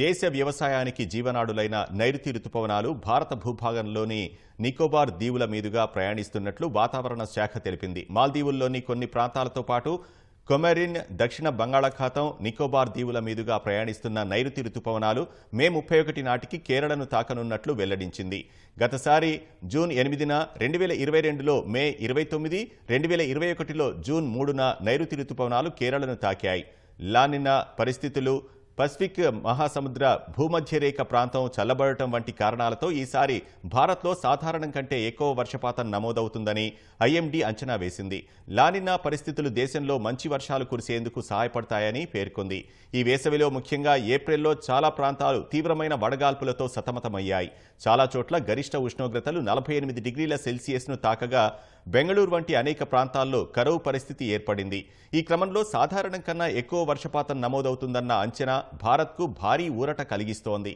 దేశ వ్యవసాయానికి జీవనాడులైన నైరుతి రుతుపవనాలు భారత భూభాగంలోని నికోబార్ దీవుల మీదుగా ప్రయాణిస్తున్నట్లు వాతావరణ శాఖ తెలిపింది. మాల్దీవుల్లోని కొన్ని ప్రాంతాలతో పాటు కొమెరిన్ దక్షిణ బంగాళాఖాతం నికోబార్ దీవుల మీదుగా ప్రయాణిస్తున్న నైరుతి రుతుపవనాలు మే ముప్పై ఒకటి నాటికి కేరళను తాకనున్నట్లు వెల్లడించింది. గతసారి జూన్ ఎనిమిదిన రెండు వేల ఇరవై రెండులో మే ఇరవై తొమ్మిది రెండు వేల ఇరవై ఒకటిలో జూన్ మూడున నైరుతి రుతుపవనాలు కేరళను తాకాయి. లానిన పరిస్థితులు పసిఫిక్ మహాసముద్ర భూమధ్యరేఖ ప్రాంతం చల్లబడటం వంటి కారణాలతో ఈసారి భారత్లో సాధారణం కంటే ఎక్కువ వర్షపాతం నమోదవుతుందని ఐఎండీ అంచనా వేసింది. లానినా పరిస్థితులు దేశంలో మంచి వర్షాలు కురిసేందుకు సహాయపడతాయని పేర్కొంది. ఈ వేసవిలో ముఖ్యంగా ఏప్రిల్లో చాలా ప్రాంతాలు తీవ్రమైన వడగాల్పులతో సతమతమయ్యాయి. చాలా చోట్ల గరిష్ట ఉష్ణోగ్రతలు నలభై ఎనిమిది డిగ్రీల సెల్సియస్ను తాకగా బెంగళూరు వంటి అనేక ప్రాంతాల్లో కరువు పరిస్థితి ఏర్పడింది. ఈ క్రమంలో సాధారణం కన్నా ఎక్కువ వర్షపాతం నమోదవుతుందన్న అంచనా భారత్కు భారీ ఊరట కలిగిస్తోంది.